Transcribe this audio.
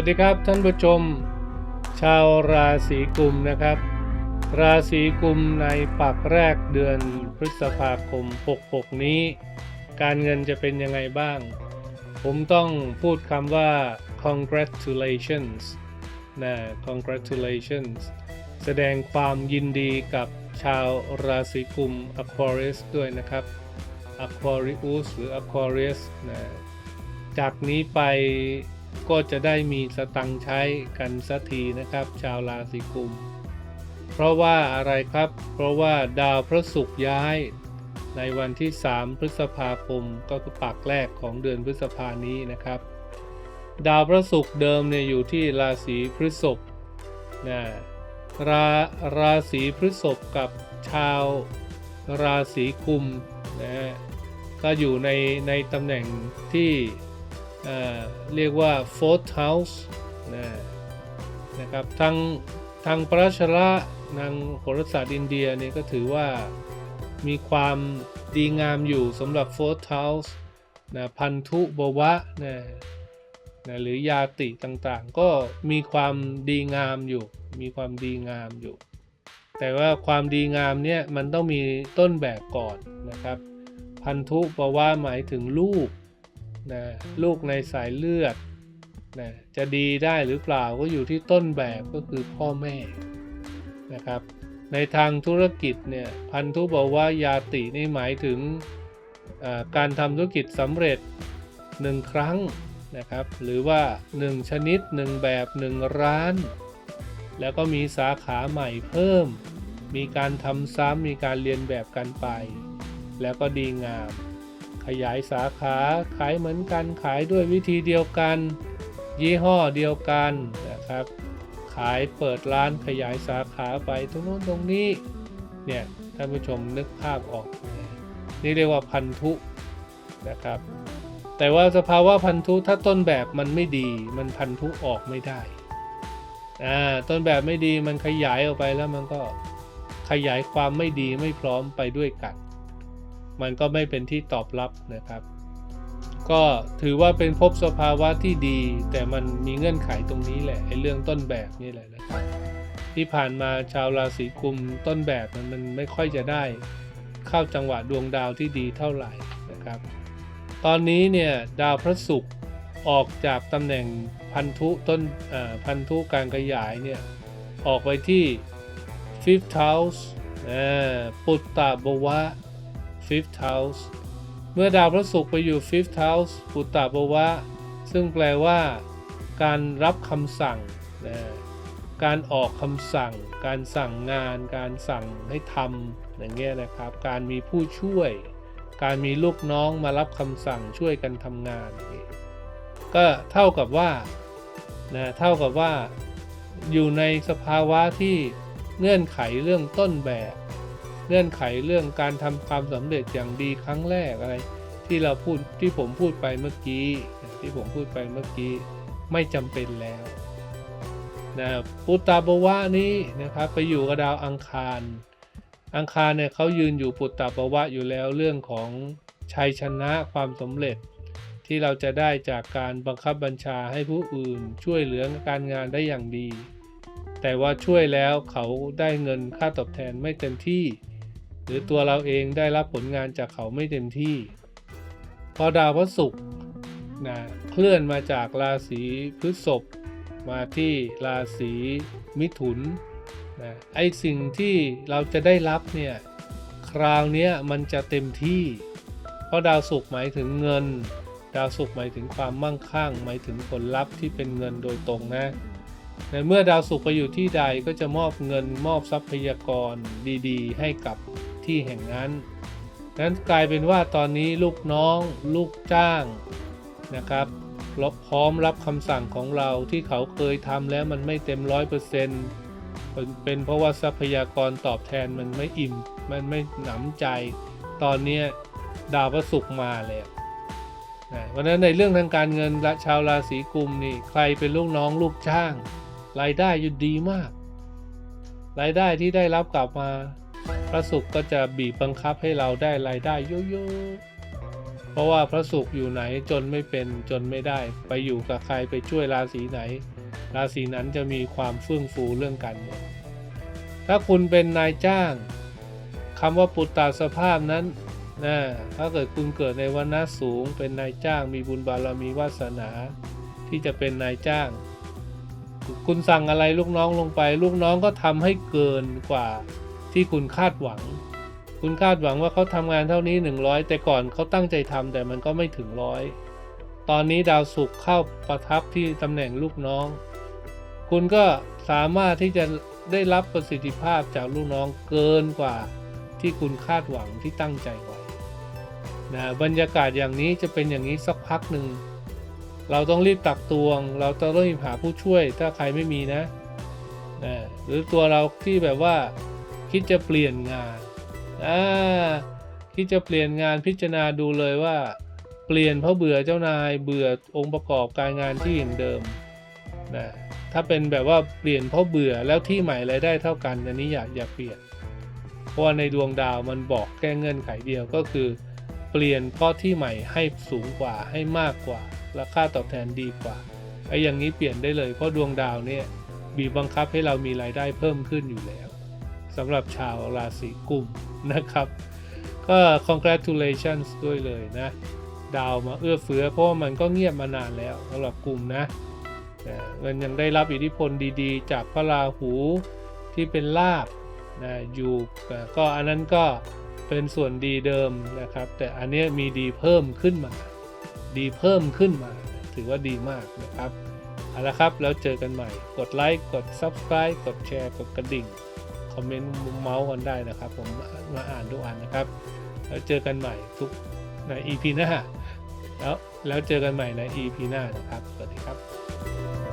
วัสดีครับท่านผู้ชม ชาวราศีกุมนะครับ ราศีกุมในปักแรกเดือนพฤษภาคม 66 นี้ การเงินจะเป็นยังไงบ้าง ผมต้องพูดคำว่า congratulations นะ congratulations แสดงความยินดีกับชาวราศีกุม Aquarius ด้วยนะครับ Aquarius หรือ Aquarius นะจากนี้ไป ก็จะได้มีสตังใช้กันสักทีนะครับ ชาวราศีกุม เพราะว่าอะไรครับ เพราะว่าดาวพระศุกร์ย้ายในวันที่ 3 พฤษภาคมก็คือปักแรกของเดือนพฤษภานี้นะครับ ดาวพระศุกร์เดิมเนี่ยอยู่ที่ราศีพฤษภนะราราศีพฤษภกับชาวราศีกุมนะฮะก็อยู่ในในตำแหน่งที่ เรียกว่า fourth house นะนะครับทางทางปรัชระทางโหราศาสตร์อินเดียเนี่ยก็ถือว่ามีความดีงามอยู่สำหรับ fourth house นะพันธุบวะนะนะหรือยาติต่างๆ ก็มีความดีงามอยู่ มีความดีงามอยู่ แต่ว่าความดีงามเนี่ยมันต้องมีต้นแบบก่อนนะครับ พันธุบวะหมายถึงลูก นะลูกในสายเลือดนะจะดีได้หรือเปล่าก็อยู่ที่ต้นแบบก็คือพ่อแม่นะครับ ในทางธุรกิจเนี่ยพันธุบวะยาตินี่หมายถึงการทำธุรกิจสำเร็จ1ครั้งนะครับ หรือว่า 1 ชนิด 1 แบบ 1 ร้าน แล้วก็มีสาขาใหม่เพิ่ม มีการทำซ้ำมีการเรียนแบบกันไป แล้วก็ดีงาม ขยายสาขาขายเหมือนกันขายด้วยวิธีเดียวกัน ยี่ห้อเดียวกันนะครับ ขายเปิดร้านขยายสาขาไปตรงโน้นตรงนี้เนี่ยท่านผู้ชมนึกภาพออกนะนี่เรียกว่าพันธุนะครับ แต่ว่าสภาวะพันธุถ้าต้นแบบมันไม่ดี มันพันธุออกไม่ได้อ่าต้นแบบไม่ดีมันขยายออกไปแล้วมันก็ขยายความไม่ดีไม่พร้อมไปด้วยกัน มันก็ไม่เป็นที่ตอบรับนะครับ ก็ถือว่าเป็นภพสภาวะที่ดี แต่มันมีเงื่อนไขตรงนี้แหละไอ้เรื่องต้นแบบนี่แหละนะครับ ที่ผ่านมาชาวราศีกุมต้นแบบมันมันไม่ค่อยจะได้เข้าจังหวะดวงดาวที่ดีเท่าไหร่นะครับ ตอนนี้เนี่ยดาวพระศุกร์ออกจากตำแหน่งพันธุต้นพันธุการขยายเนี่ยออกไปที่ fifth house ปุตตะบวะ fifth house เมื่อดาวพระศุกร์ไปอยู่ fifth house ปุตตะบวะ ซึ่งแปลว่า การรับคำสั่งนะการออกคำสั่ง การสั่งงาน การสั่งให้ทำอย่างเงี้ยนะครับ การมีผู้ช่วย การมีลูกน้องมารับคำสั่งช่วยกันทำงาน ก็เท่ากับว่านะเท่ากับว่า อยู่ในสภาวะที่เงื่อนไขเรื่องต้นแบบ เงื่อนไขเรื่องการทำความสำเร็จอย่างดีครั้งแรกอะไร ที่เราพูดที่ผมพูดไปเมื่อกี้ที่ผมพูดไปเมื่อกี้ไม่จำเป็นแล้วนะปุตตาบวะนี้นะครับไปอยู่กับดาวอังคาร อังคารเนี่ยเขายืนอยู่ปุตตาบวะอยู่แล้วเรื่องของชัยชนะความสำเร็จ ที่เราจะได้จากการบังคับบัญชาให้ผู้อื่น ช่วยเหลือการงานได้อย่างดี แต่ว่าช่วยแล้วเขาได้เงินค่าตอบแทนไม่เต็มที่ หรือตัวเราเองได้รับผลงานจากเขาไม่เต็มที่ พอดาวพระศุกร์นะเคลื่อนมาจากราศีพฤษภมาที่ราศีมิถุนนะไอสิ่งที่เราจะได้รับเนี่ยคราวนี้มันจะเต็มที่ เพราะดาวศุกร์หมายถึงเงิน ดาวศุกร์หมายถึงความมั่งคั่ง หมายถึงผลลัพธ์ที่เป็นเงินโดยตรงนะในเมื่อดาวศุกร์ไปอยู่ที่ใดก็จะมอบเงินมอบทรัพยากรดี ๆ ให้กับ ที่แห่งนั้น นั้นกลายเป็นว่าตอนนี้ลูกน้อง ลูกจ้างนะครับรับพร้อมรับคำสั่งของเราที่เขาเคยทำแล้วมันไม่เต็มร้อยเปอร์เซ็นต์เป็นเพราะว่าทรัพยากรตอบแทนมันไม่อิ่ม มันไม่หนำใจ ตอนนี้ดาวพระศุกร์มาแล้วนะเพราะนั้นในเรื่องทางการเงินและชาวราศีกุมนี่ใครเป็นลูกน้องลูกจ้าง รายได้ยู่ดีมาก รายได้ที่ได้รับกลับมา พระศุกร์ก็จะบีบบังคับให้เราได้รายได้เยอะๆเพราะว่าพระศุกร์อยู่ไหนจนไม่เป็นจนไม่ได้ ไปอยู่กับใครไปช่วยราศีไหน ราศีนั้นจะมีความเฟื่องฟูเรื่องการเงินถ้าคุณเป็นนายจ้างคำว่าปุตตาสภาพนั้นนะถ้าเกิดคุณเกิดในวันนะสูง เป็นนายจ้างมีบุญบารมีวาสนา ที่จะเป็นนายจ้าง คุณสั่งอะไรลูกน้องลงไป ลูกน้องก็ทำให้เกินกว่า ที่คุณคาดหวัง คุณคาดหวังว่าเขาทำงานเท่านี้ 100 แต่ก่อนเขาตั้งใจทำแต่มันก็ไม่ถึงร้อยตอนนี้ดาวศุกร์เข้าประทับที่ตำแหน่งลูกน้อง คุณก็สามารถที่จะได้รับประสิทธิภาพจากลูกน้องเกินกว่าที่คุณคาดหวังที่ตั้งใจไว้นะบรรยากาศอย่างนี้จะเป็นอย่างนี้สักพักหนึ่ง เราต้องรีบตักตวง เราต้องรีบหาผู้ช่วยถ้าใครไม่มีนะนะหรือตัวเราที่แบบว่า คิดจะเปลี่ยนงานอ่าคิดจะเปลี่ยนงานพิจารณาดูเลยว่า เปลี่ยนเพราะเบื่อเจ้านายเบื่อองค์ประกอบการงานที่อย่างเดิมนะถ้าเป็นแบบว่าเปลี่ยนเพราะเบื่อแล้วที่ใหม่รายได้เท่ากันอันนี้อย่าอย่าเปลี่ยน เพราะว่าในดวงดาวมันบอกแก้เงื่อนไขเดียวก็คือ เปลี่ยนเพราะที่ใหม่ให้สูงกว่าให้มากกว่าราคาตอบแทนดีกว่าไอ้อย่างนี้เปลี่ยนได้เลยเพราะดวงดาวเนี่ยบีบบังคับให้เรามีรายได้เพิ่มขึ้นอยู่แล้ว สำหรับชาวราศีกุมนะครับ ก็ congratulations ด้วยเลยนะ ดาวมาเอื้อเฟื้อเพราะว่ามันก็เงียบมานานแล้วสำหรับกลุ่มนะมันยังได้รับอิทธิพลดีๆ จากพระราหูที่เป็นลาบนะอยู่ก็อันนั้นก็เป็นส่วนดีเดิมนะครับ แต่อันนี้มีดีเพิ่มขึ้นมา ดีเพิ่มขึ้นมา ถือว่าดีมากนะครับเอาละครับแล้วเจอกันใหม่ กดไลค์ กด Subscribe กดแชร์ กดกระดิ่ง อมเมนต์เมาส์กันได้นะครับ ผมมาอ่านทุกอันนะครับ แล้วเจอกันใหม่ทุกใน EP หน้า แล้วแล้วเจอกันใหม่ใน EP หน้านะครับ สวัสดีครับ